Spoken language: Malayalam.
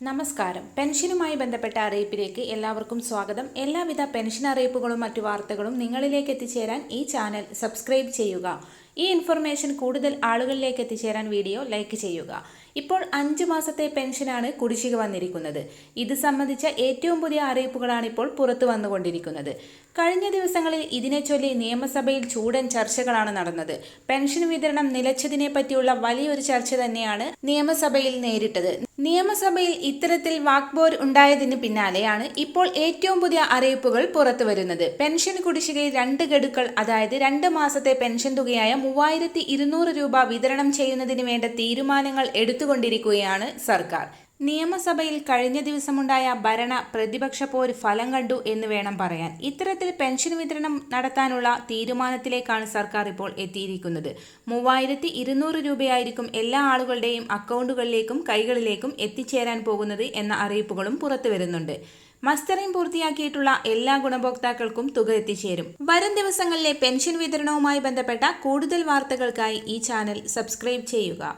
നമസ്കാരം. പെൻഷനുമായി ബന്ധപ്പെട്ട അറിയിപ്പിലേക്ക് എല്ലാവർക്കും സ്വാഗതം. എല്ലാവിധ പെൻഷൻ അറിയിപ്പുകളും മറ്റു വാർത്തകളും നിങ്ങളിലേക്ക് എത്തിച്ചേരാൻ ഈ ചാനൽ സബ്സ്ക്രൈബ് ചെയ്യുക. ഈ ഇൻഫർമേഷൻ കൂടുതൽ ആളുകളിലേക്ക് എത്തിച്ചേരാൻ വീഡിയോ ലൈക്ക് ചെയ്യുക. ഇപ്പോൾ അഞ്ചു മാസത്തെ പെൻഷനാണ് കുടിശ്ശിക വന്നിരിക്കുന്നത്. ഇത് സംബന്ധിച്ച ഏറ്റവും പുതിയ അറിയിപ്പുകളാണ് ഇപ്പോൾ പുറത്തു വന്നുകൊണ്ടിരിക്കുന്നത്. കഴിഞ്ഞ ദിവസങ്ങളിൽ ഇതിനെ ചൊല്ലി നിയമസഭയിൽ ചൂടൻ ചർച്ചകളാണ് നടന്നത്. പെൻഷൻ വിതരണം നിലച്ചതിനെ പറ്റിയുള്ള വലിയൊരു ചർച്ച തന്നെയാണ് നിയമസഭയിൽ നേരിട്ടത്. നിയമസഭയിൽ ഇത്തരത്തിൽ വാക്ബോർ ഉണ്ടായതിന് പിന്നാലെയാണ് ഇപ്പോൾ ഏറ്റവും പുതിയ അറിയിപ്പുകൾ പുറത്തു വരുന്നത്. പെൻഷൻ കുടിശ്ശികയിൽ രണ്ട് ഗഡുക്കൾ അതായത് രണ്ട് മാസത്തെ പെൻഷൻ തുകയായ മൂവായിരത്തി രൂപ വിതരണം ചെയ്യുന്നതിന് വേണ്ട തീരുമാനങ്ങൾ എടുത്തുകൊണ്ടിരിക്കുകയാണ് സർക്കാർ. നിയമസഭയിൽ കഴിഞ്ഞ ദിവസമുണ്ടായ ഭരണ പ്രതിപക്ഷ പോര് ഫലം കണ്ടു എന്ന് വേണം പറയാൻ. ഇത്തരത്തിൽ പെൻഷൻ വിതരണം നടത്താനുള്ള തീരുമാനത്തിലേക്കാണ് സർക്കാർ ഇപ്പോൾ എത്തിയിരിക്കുന്നത്. മൂവായിരത്തി ഇരുന്നൂറ് രൂപയായിരിക്കും എല്ലാ ആളുകളുടെയും അക്കൗണ്ടുകളിലേക്കും കൈകളിലേക്കും എത്തിച്ചേരാൻ പോകുന്നത് എന്ന അറിയിപ്പുകളും പുറത്തു വരുന്നുണ്ട്. മസ്റ്ററിംഗ് പൂർത്തിയാക്കിയിട്ടുള്ള എല്ലാ ഗുണഭോക്താക്കൾക്കും തുക എത്തിച്ചേരും. വരും ദിവസങ്ങളിലെ പെൻഷൻ വിതരണവുമായി ബന്ധപ്പെട്ട കൂടുതൽ വാർത്തകൾക്കായി ഈ ചാനൽ സബ്സ്ക്രൈബ് ചെയ്യുക.